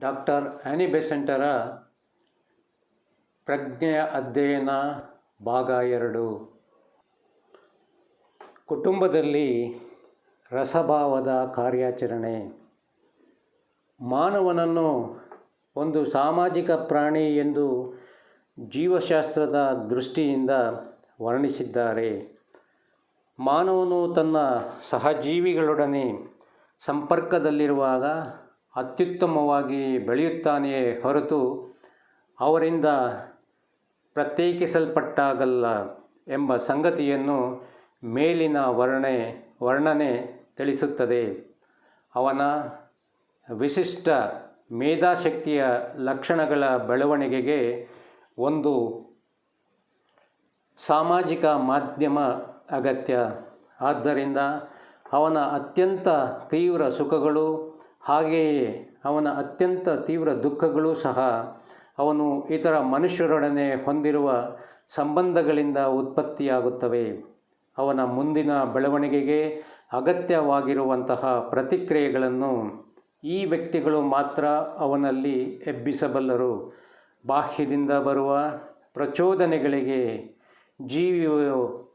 Doctor any ಬೆಸೆಂಟರ ಪ್ರಜ್ಞೆಯ ಅಧ್ಯಯನ ಭಾಗ ಎರಡು. ಕುಟುಂಬದಲ್ಲಿ ರಸಭಾವದ ಕಾರ್ಯಾಚರಣೆ. ಮಾನವನನ್ನು ಒಂದು ಸಾಮಾಜಿಕ ಪ್ರಾಣಿ ಎಂದು ಜೀವಶಾಸ್ತ್ರದ ದೃಷ್ಟಿಯಿಂದ ವರ್ಣಿಸಿದ್ದಾರೆ. ಮಾನವನು ತನ್ನ ಸಹಜೀವಿಗಳೊಡನೆ ಸಂಪರ್ಕದಲ್ಲಿರುವಾಗ ಅತ್ಯುತ್ತಮವಾಗಿ ಬೆಳೆಯುತ್ತಾನೆಯೇ ಹೊರತು ಅವರಿಂದ ಪ್ರತ್ಯೇಕಿಸಲ್ಪಟ್ಟಾಗಲ್ಲ ಎಂಬ ಸಂಗತಿಯನ್ನು ಮೇಲಿನ ವರ್ಣೆ ವರ್ಣನೆ ತಿಳಿಸುತ್ತದೆ. ಅವನ ವಿಶಿಷ್ಟ ಮೇಧಾಶಕ್ತಿಯ ಲಕ್ಷಣಗಳ ಬೆಳವಣಿಗೆಗೆ ಒಂದು ಸಾಮಾಜಿಕ ಮಾಧ್ಯಮ ಅಗತ್ಯ. ಆದ್ದರಿಂದ ಅವನ ಅತ್ಯಂತ ತೀವ್ರ ಸುಖಗಳು ಹಾಗೆಯೇ ಅವನ ಅತ್ಯಂತ ತೀವ್ರ ದುಃಖಗಳು ಸಹ ಅವನು ಇತರ ಮನುಷ್ಯರೊಡನೆ ಹೊಂದಿರುವ ಸಂಬಂಧಗಳಿಂದ ಉತ್ಪತ್ತಿಯಾಗುತ್ತವೆ. ಅವನ ಮುಂದಿನ ಬೆಳವಣಿಗೆಗೆ ಅಗತ್ಯವಾಗಿರುವಂತಹ ಪ್ರತಿಕ್ರಿಯೆಗಳನ್ನು ಈ ವ್ಯಕ್ತಿಗಳು ಮಾತ್ರ ಅವನಲ್ಲಿ ಎಬ್ಬಿಸಬಲ್ಲರು. ಬಾಹ್ಯದಿಂದ ಬರುವ ಪ್ರಚೋದನೆಗಳಿಗೆ ಜೀವಿಯು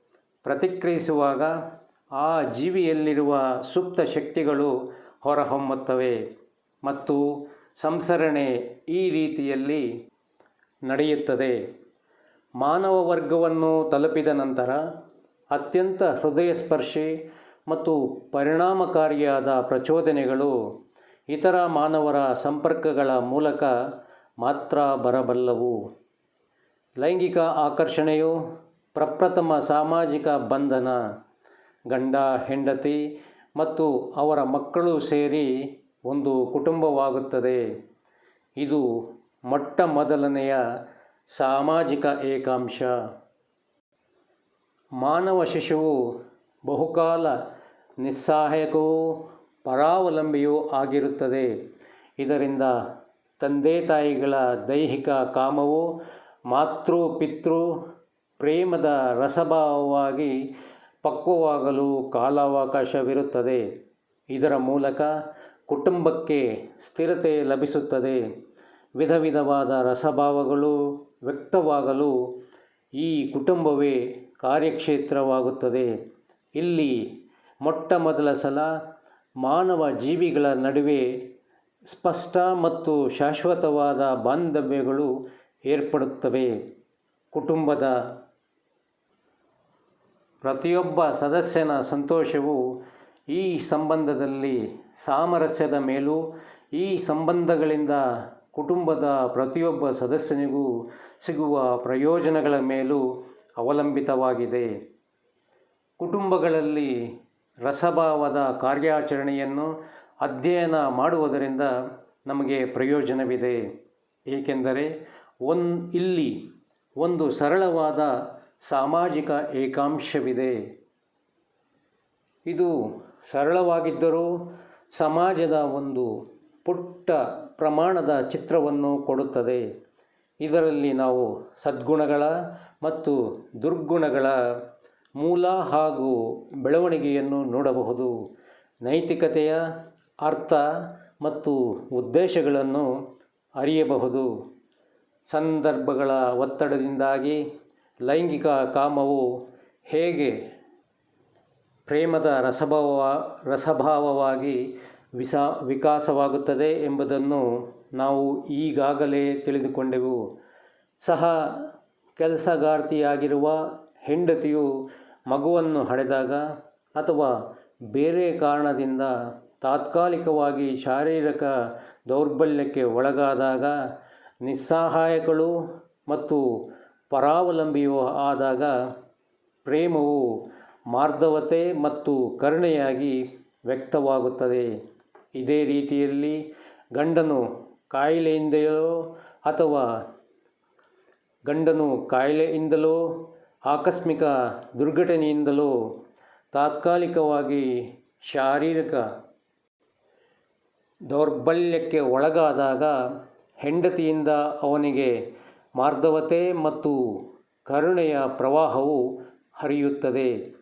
ಪ್ರತಿಕ್ರಿಯಿಸುವಾಗ ಆ ಜೀವಿಯಲ್ಲಿರುವ ಸುಪ್ತ ಶಕ್ತಿಗಳು ಹೊರಹೊಮ್ಮುತ್ತವೆ. ಮತ್ತು ಸಂಸರಣೆ ಈ ರೀತಿಯಲ್ಲಿ ನಡೆಯುತ್ತದೆ. ಮಾನವ ವರ್ಗವನ್ನು ತಲುಪಿದ ನಂತರ ಅತ್ಯಂತ ಹೃದಯ ಸ್ಪರ್ಶಿ ಮತ್ತು ಪರಿಣಾಮಕಾರಿಯಾದ ಪ್ರಚೋದನೆಗಳು ಇತರ ಮಾನವರ ಸಂಪರ್ಕಗಳ ಮೂಲಕ ಮಾತ್ರ ಬರಬಲ್ಲವು. ಲೈಂಗಿಕ ಆಕರ್ಷಣೆಯು ಪ್ರಪ್ರಥಮ ಸಾಮಾಜಿಕ ಬಂಧನ, ಗಂಡ, ಹೆಂಡತಿ ಮತ್ತು ಅವರ ಮಕ್ಕಳು ಸೇರಿ ಒಂದು ಕುಟುಂಬವಾಗುತ್ತದೆ. ಇದು ಮೊಟ್ಟ ಮೊದಲನೆಯ ಸಾಮಾಜಿಕ ಏಕಾಂಶ. ಮಾನವ ಶಿಶುವು ಬಹುಕಾಲ ನಿಸ್ಸಹಾಯಕವೂ ಪರಾವಲಂಬಿಯೂ ಆಗಿರುತ್ತದೆ. ಇದರಿಂದ ತಂದೆ ತಾಯಿಗಳ ದೈಹಿಕ ಕಾಮವು ಮಾತೃ ಪಿತೃ ಪ್ರೇಮದ ರಸಭಾವವಾಗಿ ಪಕ್ವವಾಗಲು ಕಾಲಾವಕಾಶವಿರುತ್ತದೆ. ಇದರ ಮೂಲಕ ಕುಟುಂಬಕ್ಕೆ ಸ್ಥಿರತೆ ಲಭಿಸುತ್ತದೆ. ವಿಧ ವಿಧವಾದ ರಸಭಾವಗಳು ವ್ಯಕ್ತವಾಗಲು ಈ ಕುಟುಂಬವೇ ಕಾರ್ಯಕ್ಷೇತ್ರವಾಗುತ್ತದೆ. ಇಲ್ಲಿ ಮೊಟ್ಟ ಮೊದಲ ಸಲ ಮಾನವ ಜೀವಿಗಳ ನಡುವೆ ಸ್ಪಷ್ಟ ಮತ್ತು ಶಾಶ್ವತವಾದ ಬಾಂಧವ್ಯಗಳು ಏರ್ಪಡುತ್ತವೆ. ಕುಟುಂಬದ ಪ್ರತಿಯೊಬ್ಬ ಸದಸ್ಯನ ಸಂತೋಷವು ಈ ಸಂಬಂಧದಲ್ಲಿ ಸಾಮರಸ್ಯದ ಮೇಲೂ, ಈ ಸಂಬಂಧಗಳಿಂದ ಕುಟುಂಬದ ಪ್ರತಿಯೊಬ್ಬ ಸದಸ್ಯನಿಗೂ ಸಿಗುವ ಪ್ರಯೋಜನಗಳ ಮೇಲೂ ಅವಲಂಬಿತವಾಗಿದೆ. ಕುಟುಂಬಗಳಲ್ಲಿ ರಸಭಾವದ ಕಾರ್ಯಾಚರಣೆಯನ್ನು ಅಧ್ಯಯನ ಮಾಡುವುದರಿಂದ ನಮಗೆ ಪ್ರಯೋಜನವಿದೆ. ಏಕೆಂದರೆ ಒನ್, ಇಲ್ಲಿ ಒಂದು ಸರಳವಾದ ಸಾಮಾಜಿಕ ಏಕಾಂಶವಿದೆ. ಇದು ಸರಳವಾಗಿದ್ದರೂ ಸಮಾಜದ ಒಂದು ಪುಟ್ಟ ಪ್ರಮಾಣದ ಚಿತ್ರವನ್ನು ಕೊಡುತ್ತದೆ. ಇದರಲ್ಲಿ ನಾವು ಸದ್ಗುಣಗಳ ಮತ್ತು ದುರ್ಗುಣಗಳ ಮೂಲ ಹಾಗೂ ಬೆಳವಣಿಗೆಯನ್ನು ನೋಡಬಹುದು. ನೈತಿಕತೆಯ ಅರ್ಥ ಮತ್ತು ಉದ್ದೇಶಗಳನ್ನು ಅರಿಯಬಹುದು. ಸಂದರ್ಭಗಳ ಒತ್ತಡದಿಂದಾಗಿ ಲೈಂಗಿಕ ಕಾಮವು ಹೇಗೆ ಪ್ರೇಮದ ರಸಭಾವ ರಸಭಾವವಾಗಿ ವಿಸಾ ವಿಕಾಸವಾಗುತ್ತದೆ ಎಂಬುದನ್ನು ನಾವು ಈಗಾಗಲೇ ತಿಳಿದುಕೊಂಡೆವು. ಸಹ ಕೆಲಸಗಾರ್ತಿಯಾಗಿರುವ ಹೆಂಡತಿಯು ಮಗುವನ್ನು ಹಡೆದಾಗ ಅಥವಾ ಬೇರೆ ಕಾರಣದಿಂದ ತಾತ್ಕಾಲಿಕವಾಗಿ ಶಾರೀರಿಕ ದೌರ್ಬಲ್ಯಕ್ಕೆ ಒಳಗಾದಾಗ ನಿಸ್ಸಹಾಯಗಳು ಮತ್ತು ಪರಾವಲಂಬಿಯೂ ಆದಾಗ ಪ್ರೇಮವು ಮಾರ್ಧವತೆ ಮತ್ತು ಕರುಣೆಯಾಗಿ ವ್ಯಕ್ತವಾಗುತ್ತದೆ. ಇದೇ ರೀತಿಯಲ್ಲಿ ಗಂಡನು ಕಾಯಿಲೆಯಿಂದಲೋ ಅಥವಾ ಗಂಡನು ಕಾಯಿಲೆಯಿಂದಲೋ ಆಕಸ್ಮಿಕ ದುರ್ಘಟನೆಯಿಂದಲೋ ತಾತ್ಕಾಲಿಕವಾಗಿ ಶಾರೀರಿಕ ದೌರ್ಬಲ್ಯಕ್ಕೆ ಒಳಗಾದಾಗ ಹೆಂಡತಿಯಿಂದ ಅವನಿಗೆ ಮಾರ್ಧವತೆ ಮತ್ತು ಕರುಣೆಯ ಪ್ರವಾಹವು ಹರಿಯುತ್ತದೆ.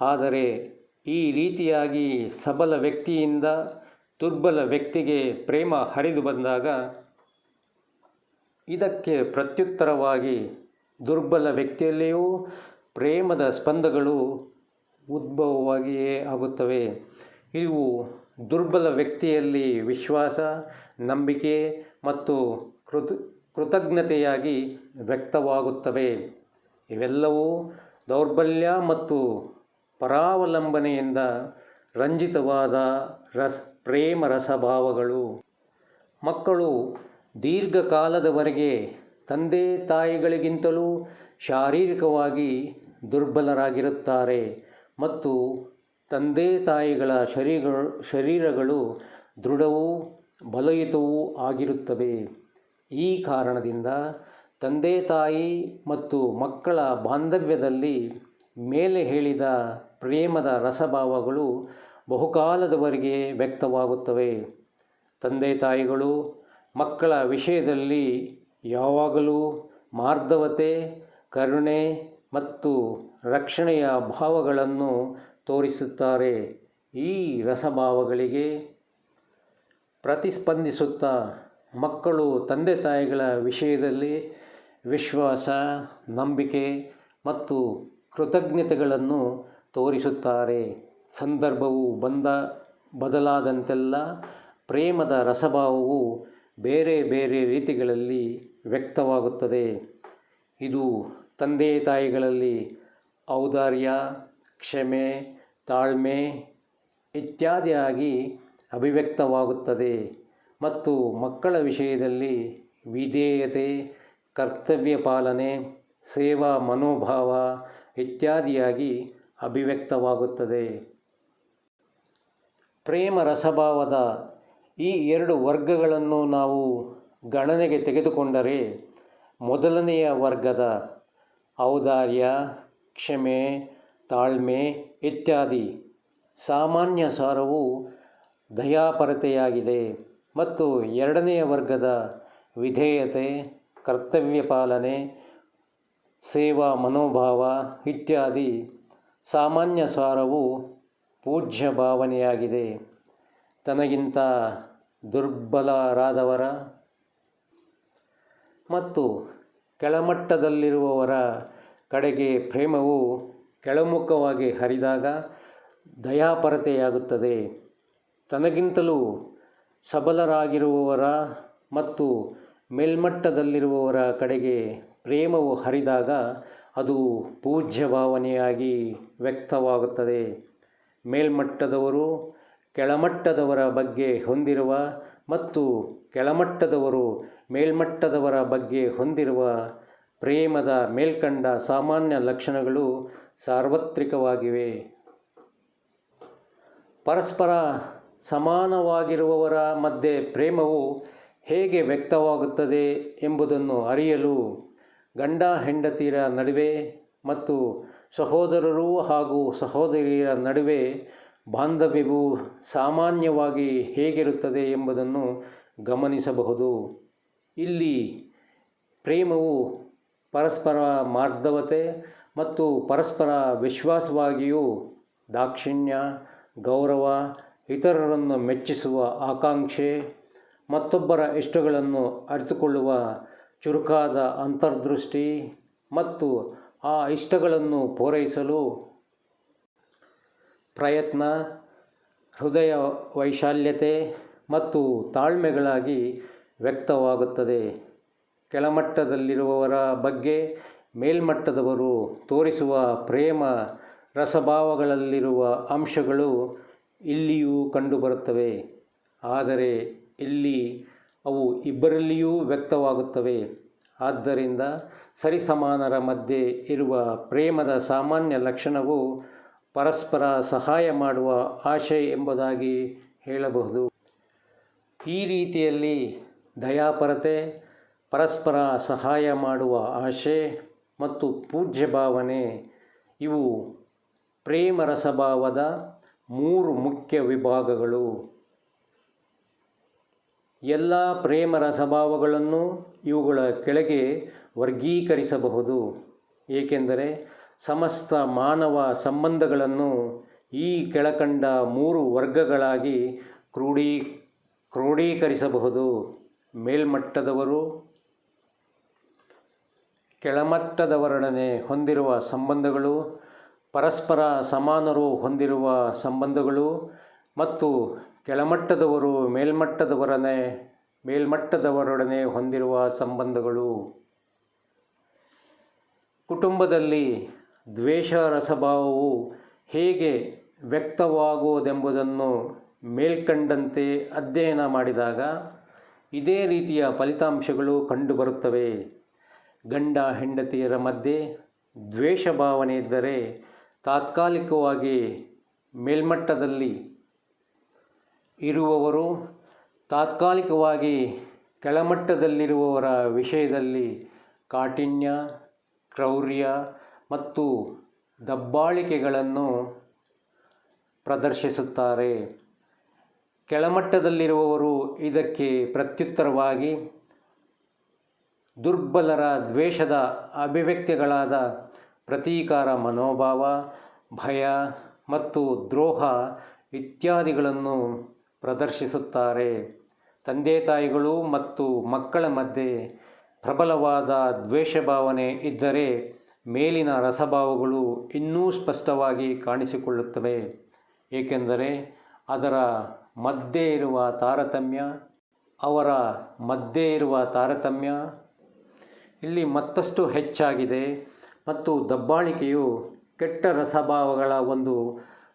ಆದರೆ ಈ ರೀತಿಯಾಗಿ ಸಬಲ ವ್ಯಕ್ತಿಯಿಂದ ದುರ್ಬಲ ವ್ಯಕ್ತಿಗೆ ಪ್ರೇಮ ಹರಿದು ಬಂದಾಗ ಇದಕ್ಕೆ ಪ್ರತ್ಯುತ್ತರವಾಗಿ ದುರ್ಬಲ ವ್ಯಕ್ತಿಯಲ್ಲಿಯೂ ಪ್ರೇಮದ ಸ್ಪಂದಗಳು ಉದ್ಭವವಾಗಿಯೇ ಆಗುತ್ತವೆ. ಇವು ದುರ್ಬಲ ವ್ಯಕ್ತಿಯಲ್ಲಿ ವಿಶ್ವಾಸ, ನಂಬಿಕೆ ಮತ್ತು ಕೃತ ಕೃತಜ್ಞತೆಯಾಗಿ ವ್ಯಕ್ತವಾಗುತ್ತವೆ. ಇವೆಲ್ಲವೂ ದೌರ್ಬಲ್ಯ ಮತ್ತು ಪರಾವಲಂಬನೆಯಿಂದ ರಂಜಿತವಾದ ರಸ, ಪ್ರೇಮ ರಸಭಾವಗಳು. ಮಕ್ಕಳು ದೀರ್ಘಕಾಲದವರೆಗೆ ತಂದೆ ತಾಯಿಗಳಿಗಿಂತಲೂ ಶಾರೀರಿಕವಾಗಿ ದುರ್ಬಲರಾಗಿರುತ್ತಾರೆ ಮತ್ತು ತಂದೆ ತಾಯಿಗಳ ಶರೀರಗಳು ಶರೀರಗಳು ದೃಢವೂ ಬಲಯುತವೂ ಆಗಿರುತ್ತವೆ. ಈ ಕಾರಣದಿಂದ ತಂದೆ, ತಾಯಿ ಮತ್ತು ಮಕ್ಕಳ ಬಾಂಧವ್ಯದಲ್ಲಿ ಮೇಲೆ ಹೇಳಿದ ಪ್ರೇಮದ ರಸಭಾವಗಳು ಬಹುಕಾಲದವರೆಗೆ ವ್ಯಕ್ತವಾಗುತ್ತವೆ. ತಂದೆ, ತಾಯಿಗಳು, ಮಕ್ಕಳ ವಿಷಯದಲ್ಲಿ ಯಾವಾಗಲೂ ಮಾರ್ಧವತೆ ಕರುಣೆ ಮತ್ತು ರಕ್ಷಣೆಯ ಭಾವಗಳನ್ನು ತೋರಿಸುತ್ತಾರೆ. ಈ ರಸಭಾವಗಳಿಗೆ ಪ್ರತಿಸ್ಪಂದಿಸುತ್ತಾ ಮಕ್ಕಳು ತಂದೆ ತಾಯಿಗಳ ವಿಷಯದಲ್ಲಿ ವಿಶ್ವಾಸ, ನಂಬಿಕೆ ಮತ್ತು ಕೃತಜ್ಞತೆಗಳನ್ನು ತೋರಿಸುತ್ತಾರೆ. ಸಂದರ್ಭವು ಬಂದ ಬದಲಾದಂತೆಲ್ಲ ಪ್ರೇಮದ ರಸಭಾವವು ಬೇರೆ ಬೇರೆ ರೀತಿಗಳಲ್ಲಿ ವ್ಯಕ್ತವಾಗುತ್ತದೆ. ಇದು ತಂದೆ ತಾಯಿಗಳಲ್ಲಿ ಔದಾರ್ಯ, ಕ್ಷಮೆ, ತಾಳ್ಮೆ ಇತ್ಯಾದಿಯಾಗಿ ಅಭಿವ್ಯಕ್ತವಾಗುತ್ತದೆ. ಮತ್ತು ಮಕ್ಕಳ ವಿಷಯದಲ್ಲಿ ವಿಧೇಯತೆ, ಕರ್ತವ್ಯ ಪಾಲನೆ, ಸೇವಾ ಮನೋಭಾವ ಇತ್ಯಾದಿಯಾಗಿ ಅಭಿವ್ಯಕ್ತವಾಗುತ್ತದೆ. ಪ್ರೇಮ ರಸಭಾವದ ಈ ಎರಡು ವರ್ಗಗಳನ್ನು ನಾವು ಗಣನೆಗೆ ತೆಗೆದುಕೊಂಡರೆ ಮೊದಲನೆಯ ವರ್ಗದ ಔದಾರ್ಯ, ಕ್ಷಮೆ, ತಾಳ್ಮೆ ಇತ್ಯಾದಿ ಸಾಮಾನ್ಯ ಸಾರವು ದಯಾಪರತೆಯಾಗಿದೆ. ಮತ್ತು ಎರಡನೆಯ ವರ್ಗದ ವಿಧೇಯತೆ, ಕರ್ತವ್ಯ ಪಾಲನೆ, ಸೇವಾ ಮನೋಭಾವ ಇತ್ಯಾದಿ ಸಾಮಾನ್ಯ ಸ್ವಾರವು ಪೂಜ್ಯ ಭಾವನೆಯಾಗಿದೆ. ತನಗಿಂತ ದುರ್ಬಲರಾದವರ ಮತ್ತು ಕೆಳಮಟ್ಟದಲ್ಲಿರುವವರ ಕಡೆಗೆ ಪ್ರೇಮವು ಕೆಳಮುಖವಾಗಿ ಹರಿದಾಗ ದಯಾಪರತೆಯಾಗುತ್ತದೆ. ತನಗಿಂತಲೂ ಸಬಲರಾಗಿರುವವರ ಮತ್ತು ಮೇಲ್ಮಟ್ಟದಲ್ಲಿರುವವರ ಕಡೆಗೆ ಪ್ರೇಮವು ಹರಿದಾಗ ಅದು ಪೂಜ್ಯ ಭಾವನೆಯಾಗಿ ವ್ಯಕ್ತವಾಗುತ್ತದೆ. ಮೇಲ್ಮಟ್ಟದವರು ಕೆಳಮಟ್ಟದವರ ಬಗ್ಗೆ ಹೊಂದಿರುವ ಮತ್ತು ಕೆಳಮಟ್ಟದವರು ಮೇಲ್ಮಟ್ಟದವರ ಬಗ್ಗೆ ಹೊಂದಿರುವ ಪ್ರೇಮದ ಮೇಲ್ಕಂಡ ಸಾಮಾನ್ಯ ಲಕ್ಷಣಗಳು ಸಾರ್ವತ್ರಿಕವಾಗಿವೆ. ಪರಸ್ಪರ ಸಮಾನವಾಗಿರುವವರ ಮಧ್ಯೆ ಪ್ರೇಮವು ಹೇಗೆ ವ್ಯಕ್ತವಾಗುತ್ತದೆ ಎಂಬುದನ್ನು ಅರಿಯಲು ಗಂಡ ಹೆಂಡತಿಯರ ನಡುವೆ ಮತ್ತು ಸಹೋದರರು ಹಾಗೂ ಸಹೋದರಿಯರ ನಡುವೆ ಬಾಂಧವ್ಯವು ಸಾಮಾನ್ಯವಾಗಿ ಹೇಗಿರುತ್ತದೆ ಎಂಬುದನ್ನು ಗಮನಿಸಬಹುದು. ಇಲ್ಲಿ ಪ್ರೇಮವು ಪರಸ್ಪರ ಮಾರ್ಧವತೆ ಮತ್ತು ಪರಸ್ಪರ ವಿಶ್ವಾಸವಾಗಿಯೂ ದಾಕ್ಷಿಣ್ಯ, ಗೌರವ ಇತರರನ್ನು ಮೆಚ್ಚಿಸುವ ಆಕಾಂಕ್ಷೆ, ಮತ್ತೊಬ್ಬರ ಇಷ್ಟಗಳನ್ನು ಅರಿತುಕೊಳ್ಳುವ ಚುರುಕಾದ ಅಂತರ್ದೃಷ್ಟಿ ಮತ್ತು ಆ ಇಷ್ಟಗಳನ್ನು ಪೂರೈಸಲು ಪ್ರಯತ್ನ, ಹೃದಯ ವೈಶಾಲ್ಯತೆ ಮತ್ತು ತಾಳ್ಮೆಗಳಾಗಿ ವ್ಯಕ್ತವಾಗುತ್ತದೆ. ಕೆಳಮಟ್ಟದಲ್ಲಿರುವವರ ಬಗ್ಗೆ ಮೇಲ್ಮಟ್ಟದವರು ತೋರಿಸುವ ಪ್ರೇಮ, ರಸಭಾವಗಳಲ್ಲಿರುವ ಅಂಶಗಳು ಇಲ್ಲಿಯೂ ಕಂಡುಬರುತ್ತವೆ. ಆದರೆ ಇಲ್ಲಿ ಅವು ಇಬ್ಬರಲ್ಲಿಯೂ ವ್ಯಕ್ತವಾಗುತ್ತವೆ. ಆದ್ದರಿಂದ ಸರಿಸಮಾನರ ಮಧ್ಯೆ ಇರುವ ಪ್ರೇಮದ ಸಾಮಾನ್ಯ ಲಕ್ಷಣವು ಪರಸ್ಪರ ಸಹಾಯ ಮಾಡುವ ಆಶೆ ಎಂಬುದಾಗಿ ಹೇಳಬಹುದು. ಈ ರೀತಿಯಲ್ಲಿ ದಯಾಪರತೆ, ಪರಸ್ಪರ ಸಹಾಯ ಮಾಡುವ ಆಶೆ ಮತ್ತು ಪೂಜ್ಯ ಭಾವನೆ ಇವು ಪ್ರೇಮ ರಸಭಾವದ ಮೂರು ಮುಖ್ಯ ವಿಭಾಗಗಳು. ಎಲ್ಲ ಪ್ರೇಮ ಸ್ವಭಾವಗಳನ್ನು ಇವುಗಳ ಕೆಳಗೆ ವರ್ಗೀಕರಿಸಬಹುದು. ಏಕೆಂದರೆ ಸಮಸ್ತ ಮಾನವ ಸಂಬಂಧಗಳನ್ನು ಈ ಕೆಳಕಂಡ ಮೂರು ವರ್ಗಗಳಾಗಿ ಕ್ರೋಢೀ ಕ್ರೋಢೀಕರಿಸಬಹುದು ಮೇಲ್ಮಟ್ಟದವರು, ಕೆಳಮಟ್ಟದವರೊಡನೆ ಹೊಂದಿರುವ ಸಂಬಂಧಗಳು ಪರಸ್ಪರ ಸಮಾನರು ಹೊಂದಿರುವ ಸಂಬಂಧಗಳು ಮತ್ತು ಕೆಳಮಟ್ಟದವರು ಮೇಲ್ಮಟ್ಟದವರನೆ ಮೇಲ್ಮಟ್ಟದವರೊಡನೆ ಹೊಂದಿರುವ ಸಂಬಂಧಗಳು. ಕುಟುಂಬದಲ್ಲಿ ದ್ವೇಷ ರಸಭಾವವು ಹೇಗೆ ವ್ಯಕ್ತವಾಗುವುದೆಂಬುದನ್ನು ಮೇಲ್ಕಂಡಂತೆ ಅಧ್ಯಯನ ಮಾಡಿದಾಗ ಇದೇ ರೀತಿಯ ಫಲಿತಾಂಶಗಳು ಕಂಡುಬರುತ್ತವೆ. ಗಂಡ ಹೆಂಡತಿಯರ ಮಧ್ಯೆ ದ್ವೇಷ ಭಾವನೆ ಇದ್ದರೆ ತಾತ್ಕಾಲಿಕವಾಗಿ ಮೇಲ್ಮಟ್ಟದಲ್ಲಿ ಇರುವವರು, ತಾತ್ಕಾಲಿಕವಾಗಿ ಕೆಳಮಟ್ಟದಲ್ಲಿರುವವರ ವಿಷಯದಲ್ಲಿ ಕಾಠಿಣ್ಯ, ಕ್ರೌರ್ಯ ಮತ್ತು ದಬ್ಬಾಳಿಕೆಗಳನ್ನು ಪ್ರದರ್ಶಿಸುತ್ತಾರೆ. ಕೆಳಮಟ್ಟದಲ್ಲಿರುವವರು ಇದಕ್ಕೆ ಪ್ರತ್ಯುತ್ತರವಾಗಿ ದುರ್ಬಲರ ದ್ವೇಷದ ಅಭಿವ್ಯಕ್ತಿಗಳಾದ ಪ್ರತೀಕಾರ, ಮನೋಭಾವ, ಭಯ ಮತ್ತು ದ್ರೋಹ ಇತ್ಯಾದಿಗಳನ್ನು ಪ್ರದರ್ಶಿಸುತ್ತಾರೆ. ತಂದೆ ತಾಯಿಗಳು ಮತ್ತು ಮಕ್ಕಳ ಮಧ್ಯೆ ಪ್ರಬಲವಾದ ದ್ವೇಷ ಭಾವನೆ ಇದ್ದರೆ ಮೇಲಿನ ರಸಭಾವಗಳು ಇನ್ನೂ ಸ್ಪಷ್ಟವಾಗಿ ಕಾಣಿಸಿಕೊಳ್ಳುತ್ತವೆ. ಏಕೆಂದರೆ ಅದರ ಮಧ್ಯೆ ಇರುವ ತಾರತಮ್ಯ, ಅವರ ಮಧ್ಯೆ ಇರುವ ತಾರತಮ್ಯ ಇಲ್ಲಿ ಮತ್ತಷ್ಟು ಹೆಚ್ಚಾಗಿದೆ. ಮತ್ತು ದಬ್ಬಾಳಿಕೆಯು ಕೆಟ್ಟ ರಸಭಾವಗಳ ಒಂದು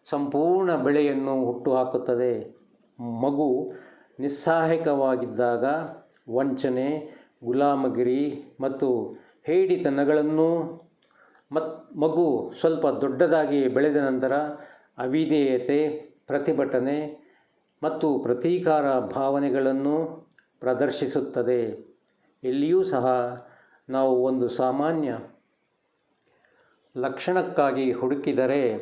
ಸಂಪೂರ್ಣ ಬೆಳೆಯನ್ನು ಹುಟ್ಟುಹಾಕುತ್ತದೆ. ಮಗು ನಿಸ್ಸಹಾಯಕವಾಗಿದ್ದಾಗ ವಂಚನೆ, ಗುಲಾಮಗಿರಿ ಮತ್ತು ಹೇಡಿತನಗಳನ್ನು ಮತ್, ಮಗು ಸ್ವಲ್ಪ ದೊಡ್ಡದಾಗಿ ಬೆಳೆದ ನಂತರ ಅವಿಧೇಯತೆ, ಪ್ರತಿಭಟನೆ ಮತ್ತು ಪ್ರತೀಕಾರ ಭಾವನೆಗಳನ್ನು ಪ್ರದರ್ಶಿಸುತ್ತದೆ. ಇಲ್ಲಿಯೂ ಸಹ ನಾವು ಒಂದು ಸಾಮಾನ್ಯ ಲಕ್ಷಣಕ್ಕಾಗಿ ಹುಡುಕಿದರೆ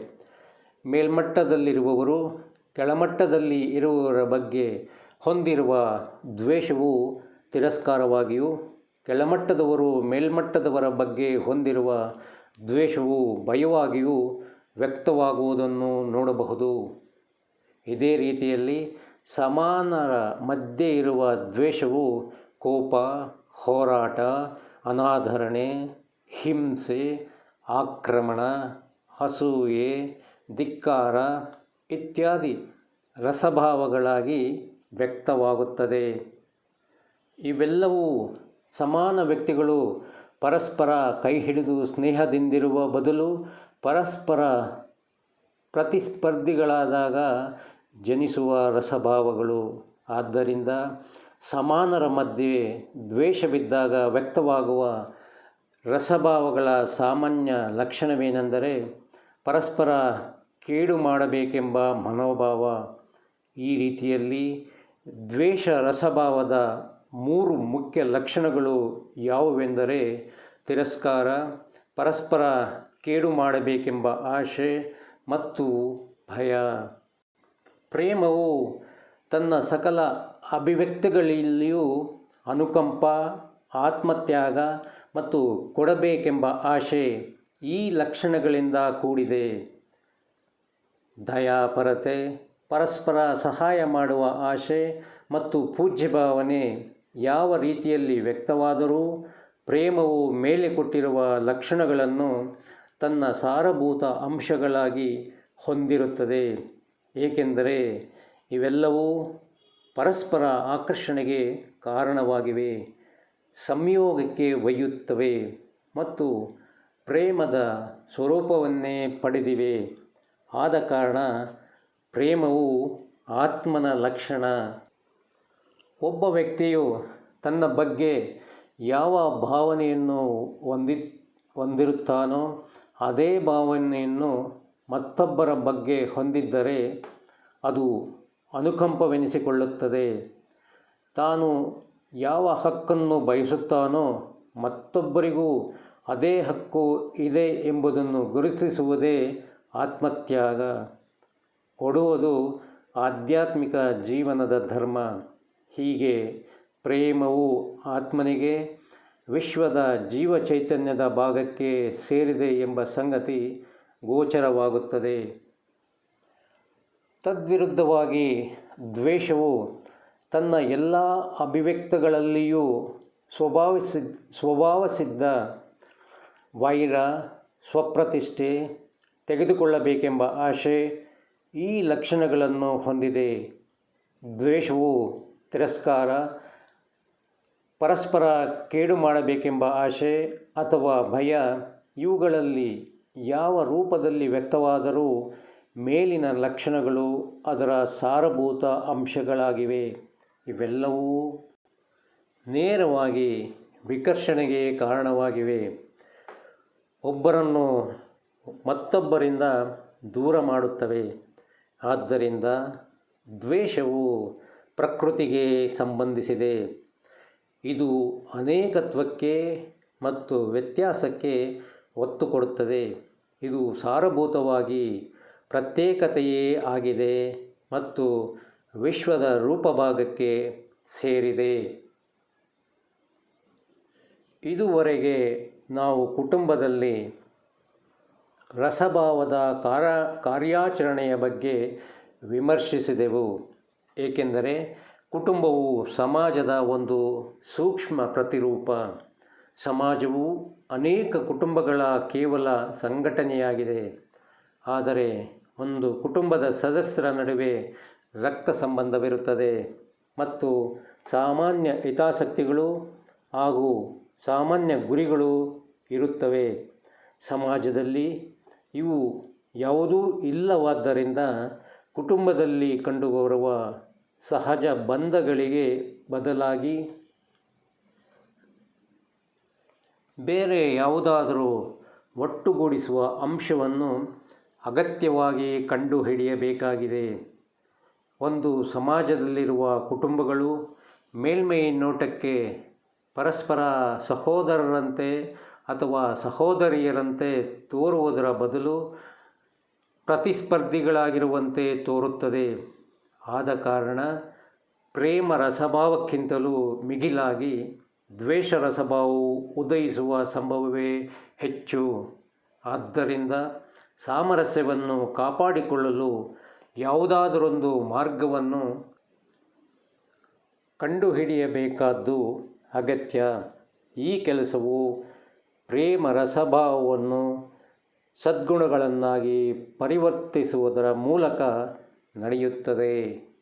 ಮೇಲ್ಮಟ್ಟದಲ್ಲಿರುವವರು, ಕೆಳಮಟ್ಟದಲ್ಲಿ ಇರುವವರ ಬಗ್ಗೆ ಹೊಂದಿರುವ ದ್ವೇಷವು ತಿರಸ್ಕಾರವಾಗಿಯೂ, ಕೆಳಮಟ್ಟದವರು ಮೇಲ್ಮಟ್ಟದವರ ಬಗ್ಗೆ ಹೊಂದಿರುವ ದ್ವೇಷವು ಭಯವಾಗಿಯೂ ವ್ಯಕ್ತವಾಗುವುದನ್ನು ನೋಡಬಹುದು. ಇದೇ ರೀತಿಯಲ್ಲಿ ಸಮಾನರ ಮಧ್ಯೆ ಇರುವ ದ್ವೇಷವು ಕೋಪ, ಹೋರಾಟ, ಅನಾಧರಣೆ, ಹಿಂಸೆ ಆಕ್ರಮಣ ಅಸೂಯೆ ಧಿಕ್ಕಾರ ಇತ್ಯಾದಿ ರಸಭಾವಗಳಾಗಿ ವ್ಯಕ್ತವಾಗುತ್ತದೆ. ಇವೆಲ್ಲವೂ ಸಮಾನ ವ್ಯಕ್ತಿಗಳು ಪರಸ್ಪರ ಕೈ ಹಿಡಿದು ಸ್ನೇಹದಿಂದಿರುವ ಬದಲು ಪರಸ್ಪರ ಪ್ರತಿಸ್ಪರ್ಧಿಗಳಾದಾಗ ಜನಿಸುವ ರಸಭಾವಗಳು. ಆದ್ದರಿಂದ ಸಮಾನರ ಮಧ್ಯೆ ದ್ವೇಷವಿದ್ದಾಗ ವ್ಯಕ್ತವಾಗುವ ರಸಭಾವಗಳ ಸಾಮಾನ್ಯ ಲಕ್ಷಣವೇನೆಂದರೆ ಪರಸ್ಪರ ಕೇಡು ಮಾಡಬೇಕೆಂಬ ಮನೋಭಾವ. ಈ ರೀತಿಯಲ್ಲಿ ದ್ವೇಷ ರಸಭಾವದ ಮೂರು ಮುಖ್ಯ ಲಕ್ಷಣಗಳು ಯಾವುವೆಂದರೆ ತಿರಸ್ಕಾರ, ಪರಸ್ಪರ ಕೇಡು ಮಾಡಬೇಕೆಂಬ ಆಶೆ ಮತ್ತು ಭಯ. ಪ್ರೇಮವು ತನ್ನ ಸಕಲ ಅಭಿವ್ಯಕ್ತಿಗಳಲ್ಲಿಯೂ ಅನುಕಂಪ, ಆತ್ಮತ್ಯಾಗ ಮತ್ತು ಕೊಡಬೇಕೆಂಬ ಆಶೆ ಈ ಲಕ್ಷಣಗಳಿಂದ ಕೂಡಿದೆ. ದಯಾಪರತೆ ಪರಸ್ಪರ ಸಹಾಯ ಮಾಡುವ ಆಶೆ ಮತ್ತು ಪೂಜ್ಯ ಭಾವನೆ ಯಾವ ರೀತಿಯಲ್ಲಿ ವ್ಯಕ್ತವಾದರೂ ಪ್ರೇಮವು ಮೇಲೆ ಕೊಟ್ಟಿರುವ ಲಕ್ಷಣಗಳನ್ನು ತನ್ನ ಸಾರಭೂತ ಅಂಶಗಳಾಗಿ ಹೊಂದಿರುತ್ತದೆ. ಏಕೆಂದರೆ ಇವೆಲ್ಲವೂ ಪರಸ್ಪರ ಆಕರ್ಷಣೆಗೆ ಕಾರಣವಾಗಿವೆ. ಸಂಯೋಗಕ್ಕೆ ಒಯ್ಯುತ್ತವೆ ಮತ್ತು ಪ್ರೇಮದ ಸ್ವರೂಪವನ್ನೇ ಪಡೆದಿವೆ. ಆದ ಕಾರಣ ಪ್ರೇಮವು ಆತ್ಮನ ಲಕ್ಷಣ. ಒಬ್ಬ ವ್ಯಕ್ತಿಯು ತನ್ನ ಬಗ್ಗೆ ಯಾವ ಭಾವನೆಯನ್ನು ಹೊಂದಿ, ಹೊಂದಿರುತ್ತಾನೋ ಅದೇ ಭಾವನೆಯನ್ನು ಮತ್ತೊಬ್ಬರ ಬಗ್ಗೆ ಹೊಂದಿದ್ದರೆ ಅದು ಅನುಕಂಪವೆನಿಸಿಕೊಳ್ಳುತ್ತದೆ. ತಾನು ಯಾವ ಹಕ್ಕನ್ನು ಬಯಸುತ್ತಾನೋ ಮತ್ತೊಬ್ಬರಿಗೂ ಅದೇ ಹಕ್ಕು ಇದೆ ಎಂಬುದನ್ನು ಗುರುತಿಸುವುದೇ ಆತ್ಮತ್ಯಾಗ. ಕೊಡುವುದು ಆಧ್ಯಾತ್ಮಿಕ ಜೀವನದ ಧರ್ಮ. ಹೀಗೆ ಪ್ರೇಮವು ಆತ್ಮನಿಗೆ ವಿಶ್ವದ ಜೀವ ಚೈತನ್ಯದ ಭಾಗಕ್ಕೆ ಸೇರಿದೆ ಎಂಬ ಸಂಗತಿ ಗೋಚರವಾಗುತ್ತದೆ. ತದ್ವಿರುದ್ಧವಾಗಿ ದ್ವೇಷವು ತನ್ನ ಎಲ್ಲ ಅಭಿವ್ಯಕ್ತಗಳಲ್ಲಿಯೂ ಸ್ವಭಾವ ಸಿದ್ಧ ವೈರ, ಸ್ವಪ್ರತಿಷ್ಠೆ ತೆಗೆದುಕೊಳ್ಳಬೇಕೆಂಬ ಆಶೆ ಈ ಲಕ್ಷಣಗಳನ್ನು ಹೊಂದಿದೆ. ದ್ವೇಷವು ತಿರಸ್ಕಾರ, ಪರಸ್ಪರ ಕೇಡು ಮಾಡಬೇಕೆಂಬ ಆಶೆ ಅಥವಾ ಭಯ ಇವುಗಳಲ್ಲಿ ಯಾವ ರೂಪದಲ್ಲಿ ವ್ಯಕ್ತವಾದರೂ ಮೇಲಿನ ಲಕ್ಷಣಗಳು ಅದರ ಸಾರಭೂತ ಅಂಶಗಳಾಗಿವೆ. ಇವೆಲ್ಲವೂ ನೇರವಾಗಿ ವಿಕರ್ಷಣೆಗೆ ಕಾರಣವಾಗಿವೆ. ಒಬ್ಬರನ್ನು ಮತ್ತೊಬ್ಬರಿಂದ ದೂರ ಮಾಡುತ್ತವೆ. ಆದ್ದರಿಂದ ದ್ವೇಷವು ಪ್ರಕೃತಿಗೆ ಸಂಬಂಧಿಸಿದೆ. ಇದು ಅನೇಕತ್ವಕ್ಕೆ ಮತ್ತು ವ್ಯತ್ಯಾಸಕ್ಕೆ ಒತ್ತು ಕೊಡುತ್ತದೆ. ಇದು ಸಾರಭೂತವಾಗಿ ಪ್ರತ್ಯೇಕತೆಯೇ ಆಗಿದೆ ಮತ್ತು ವಿಶ್ವದ ರೂಪಭಾಗಕ್ಕೆ ಸೇರಿದೆ. ಇದುವರೆಗೆ ನಾವು ಕುಟುಂಬದಲ್ಲಿ ರಸಭಾವದ ಕಾರ, ಕಾರ್ಯಾಚರಣೆಯ ಬಗ್ಗೆ ವಿಮರ್ಶಿಸಿದೆವು. ಏಕೆಂದರೆ ಕುಟುಂಬವು ಸಮಾಜದ ಒಂದು ಸೂಕ್ಷ್ಮ ಪ್ರತಿರೂಪ. ಸಮಾಜವು ಅನೇಕ ಕುಟುಂಬಗಳ ಕೇವಲ ಸಂಘಟನೆಯಾಗಿದೆ. ಆದರೆ ಒಂದು ಕುಟುಂಬದ ಸದಸ್ಯರ ನಡುವೆ ರಕ್ತ ಸಂಬಂಧವಿರುತ್ತದೆ ಮತ್ತು ಸಾಮಾನ್ಯ ಹಿತಾಸಕ್ತಿಗಳು ಹಾಗೂ ಸಾಮಾನ್ಯ ಗುರಿಗಳು ಇರುತ್ತವೆ. ಸಮಾಜದಲ್ಲಿ ಇವು ಯಾವುದೂ ಇಲ್ಲವಾದ್ದರಿಂದ ಕುಟುಂಬದಲ್ಲಿ ಕಂಡುಬರುವ ಸಹಜ ಬಂಧಗಳಿಗೆ ಬದಲಾಗಿ ಬೇರೆ ಯಾವುದಾದರೂ ಒಟ್ಟುಗೂಡಿಸುವ ಅಂಶವನ್ನು ಅಗತ್ಯವಾಗಿ ಕಂಡುಹಿಡಿಯಬೇಕಾಗಿದೆ. ಒಂದು ಸಮಾಜದಲ್ಲಿರುವ ಕುಟುಂಬಗಳು ಮೇಲ್ಮೈ ನೋಟಕ್ಕೆ ಪರಸ್ಪರ ಸಹೋದರರಂತೆ ಅಥವಾ ಸಹೋದರಿಯರಂತೆ ತೋರುವುದರ ಬದಲು ಪ್ರತಿಸ್ಪರ್ಧಿಗಳಾಗಿರುವಂತೆ ತೋರುತ್ತದೆ. ಆದ ಕಾರಣ ಪ್ರೇಮ ರಸಭಾವಕ್ಕಿಂತಲೂ ಮಿಗಿಲಾಗಿ ದ್ವೇಷ ರಸಭಾವವು ಉದಯಿಸುವ ಸಂಭವವೇ ಹೆಚ್ಚು. ಆದ್ದರಿಂದ ಸಾಮರಸ್ಯವನ್ನು ಕಾಪಾಡಿಕೊಳ್ಳಲು ಯಾವುದಾದರೊಂದು ಮಾರ್ಗವನ್ನು ಕಂಡುಹಿಡಿಯಬೇಕಾದ್ದು ಅಗತ್ಯ. ಈ ಕೆಲಸವು ಪ್ರೇಮ ರಸಭಾವವನ್ನು ಸದ್ಗುಣಗಳನ್ನಾಗಿ ಪರಿವರ್ತಿಸುವುದರ ಮೂಲಕ ನಡೆಯುತ್ತದೆ.